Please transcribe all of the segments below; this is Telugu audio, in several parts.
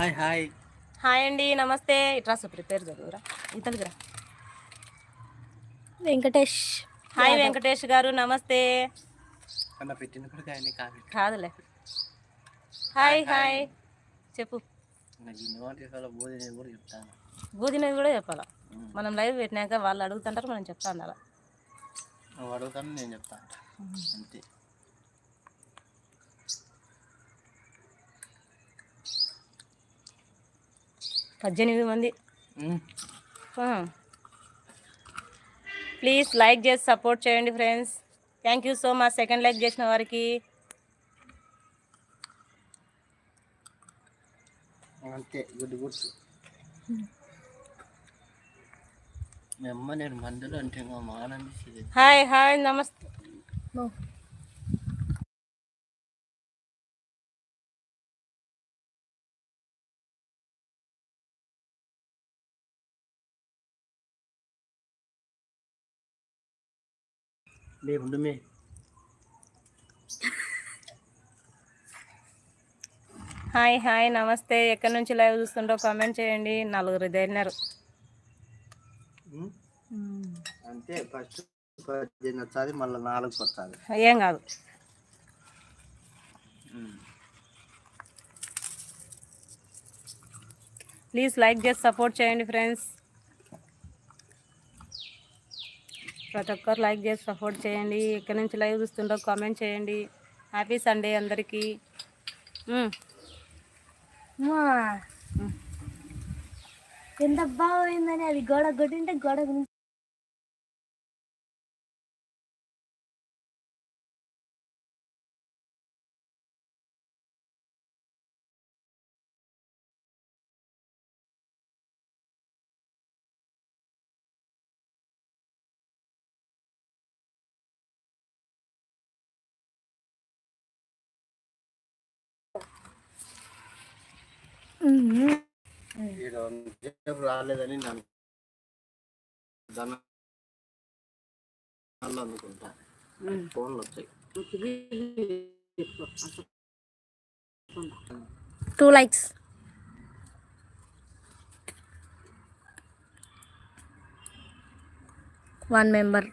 Hi hi. హాయ్ అండి నమస్తే. ఇట్రా సుప్రి పేరు చదువురా ఇతలుగురా వెంకటేష్. హాయ్ వెంకటేష్ గారు నమస్తే. అన్న పెట్టిన కూడా కానీ కాదు. కాదులే. హాయ్ హాయ్ చెప్పు. నాకు ఇన్ని మాట చెప్పాలో భోజనం కూడా చెప్తాను? బూదినది కూడా చెప్పాలా? మనం లైవ్ పెట్టినాక వాళ్ళు అడుగుతుంటారు మనం చెప్తా ఉండాలి నువ్వు అడుగుతాను నేను చెప్తాను అంతే. పద్దెనిమిది మంది. ప్లీజ్ లైక్ చేసి సపోర్ట్ చేయండి friends. Thank you so much second like చేసిన వారికి. అంతే గుడ్ గుడ్. మీ అమ్మ నేను మందులు అంటే ఇంకా మా ఆనందించేది హాయ్ హాయ్ నమస్తే. లేదు ఉండు మే హాయ్ హాయ్ నమస్తే ఎక్కడి నుంచి లైవ్ చూస్తుండో కామెంట్ చేయండి. నలుగురు ఉమ్. అంతే ఫస్ట్ పద్దెనిమిది వచ్చాది మళ్ళీ నాలుగు వస్తుంది ఏం కాదు. ప్లీజ్ లైక్ చేసి సపోర్ట్ చేయండి ఫ్రెండ్స్ ప్రతి ఒక్కరు లైక్ చేసి సపోర్ట్ చేయండి. ఎక్కడి నుంచి లైవ్ చూస్తుండో కామెంట్ చేయండి. హ్యాపీ సండే అందరికీ. ఎంత మా ఎంత బాగుందని అది గోడ కొట్టింటే గోడ గురించి రాలేదని నన్ను అందుకుంటా. ఫోన్లు వచ్చాయి టూ లైక్స్. One member.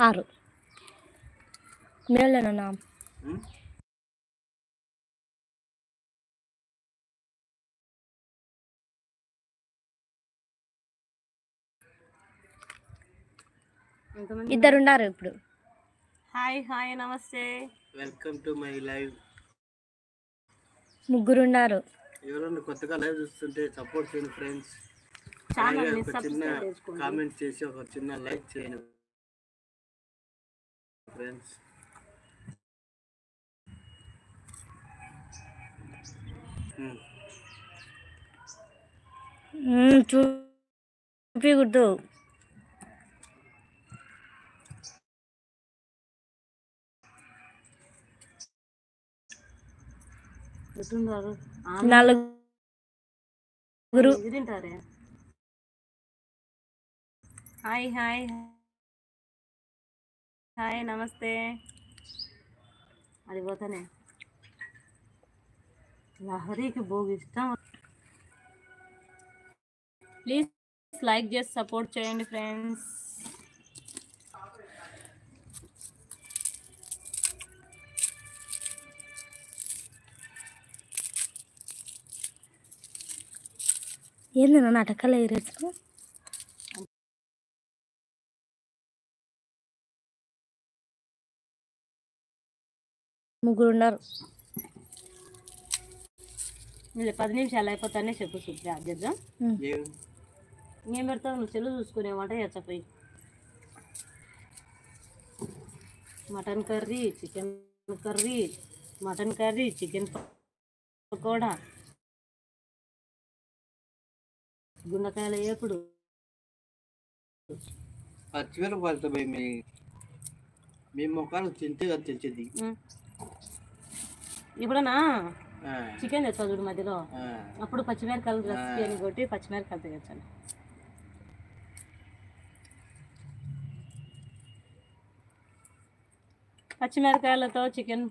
ఆరు. మేలేనా ఇద్దరు ఉన్నారు? ఇప్పుడు. హాయ్ హాయ్ నమస్తే. వెల్కమ్ టు మై లైవ్ ముగ్గురు ఉన్నారు ఎవరైనా కొత్తగా లైవ్ చూస్తుంటే సపోర్ట్ చేయండి ఫ్రెండ్స్ ఒక చిన్న కామెంట్ చేసి ఒక చిన్న లైక్ చేయండి ఫ్రెండ్స్ చూపించకూడదు ఎట్లున్నారు నలుగురు హాయ్ హాయ్. హాయ్ నమస్తే. అది పోతానే. లహరికి భోగి ఇష్టం. ప్లీజ్ లైక్ చేసి సపోర్ట్ చేయండి ఫ్రెండ్స్. ఏంది నా నాటకాలు ఎగరేసుకో ముగ్గురు ఉన్నారు పది నిమిషాలు అయిపోతానే చెప్పు చేద్దాం. ఏం? ఇంకేం పెడతావు? నువ్వు చెల్లు చూసుకునేమాట ఎచ్చపోయి mutton curry chicken curry mutton curry chicken pakoda. గుండకాయల ఏపుడు పచ్చిమిరపకాయలతో పోయి మీ మీ ముఖాలు తింటే కదా ఉం. ఇప్పుడనా చికెన్ తెచ్చా చూడు మధ్యలో. అప్పుడు పచ్చిమిరకాయలు రెసిపీ అని కొట్టి పచ్చిమిరకాయలు తెచ్చాను. పచ్చిమిరకాయలతో చికెన్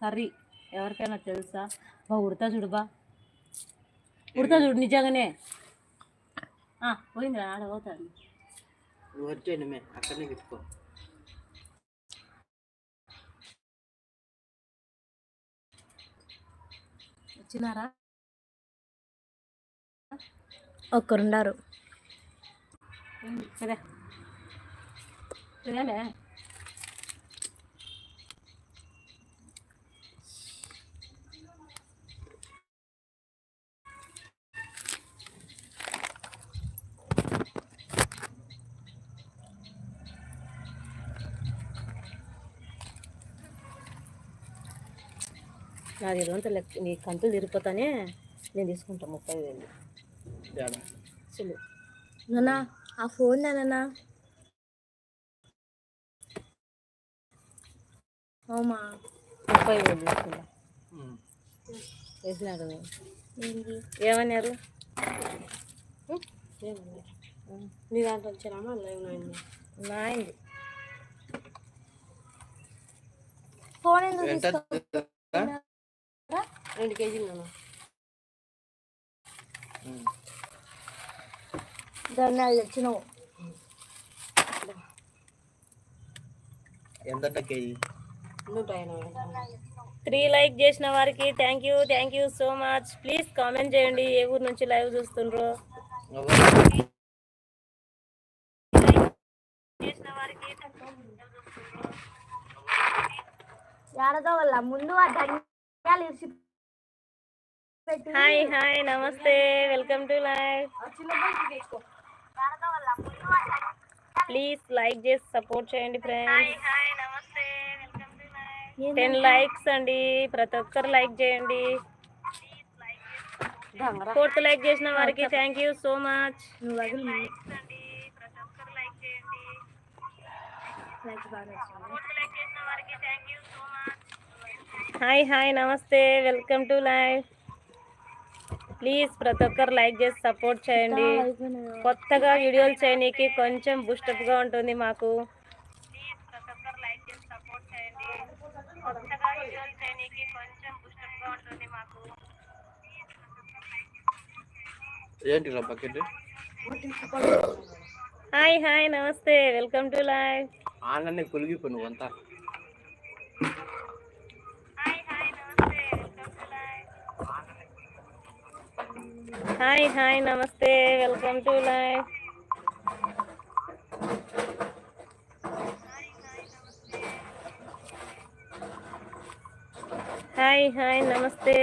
కర్రీ ఎవరికైనా తెలుసా? బా ఉడతా చూడు బా. ఉడతా చూడు నిజంగానే. పోయిందిరా ఆడ పోతాడు నువ్వు వచ్చేయండి మే అక్కడనే పెట్టుకో. వచ్చినారా? ఒక్కరున్నారు సరే సరేలే నాది ఇరవంత లెక్క నీ కంతులు తిరిగిపోతానే నేను తీసుకుంటా ముప్పై వేలు? సులు నాన్న ఆ ఫోన్ నాన్న. అవుమా? ముప్పై వేలు తీసుకుంటా. వేసినారు. ఏమన్నారు. నీ దాంట్లో వచ్చారమ్మా లైవ్ నాయింది ఫోన్ ఎందుకు రెండు కేజీలు నాన్న. ధన్యాలు తెచ్చినావు. ఎంతట కేజీ? నూట ఎనభై త్రీ లైక్ చేసిన వారికి thank you thank you so much please comment చేయండి ఏ ఊరు నుంచి లైవ్ చూస్తుండ్రో? వల్ల ముందు ఆ హాయ్ హాయ్ నమస్తే. Welcome to live please like చేసి సపోర్ట్ చేయండి ఫ్రెండ్స్. టెన్ లైక్స్ అండి. ప్రతి ఒక్కరు లైక్ చేయండి. ఫోర్త్ లైక్ చేసిన వారికి thank you so much. Like బాగా. హాయ్ హాయ్ నమస్తే. వెల్కమ్ టు లైవ్ ప్లీజ్ ప్రతి ఒక్కరు లైక్ చేసి సపోర్ట్ చేయండి. కొత్తగా వీడియోలు చేయనీకి కొంచెం బూస్టప్గా ఉంటుంది మాకు. హాయ్ హాయ్ నమస్తే. వెల్కమ్ టు లైవ్ ఆననే కొలిగిపో నువ్వు అంతా హాయ్ హాయ్ నమస్తే welcome to live hi hi నమస్తే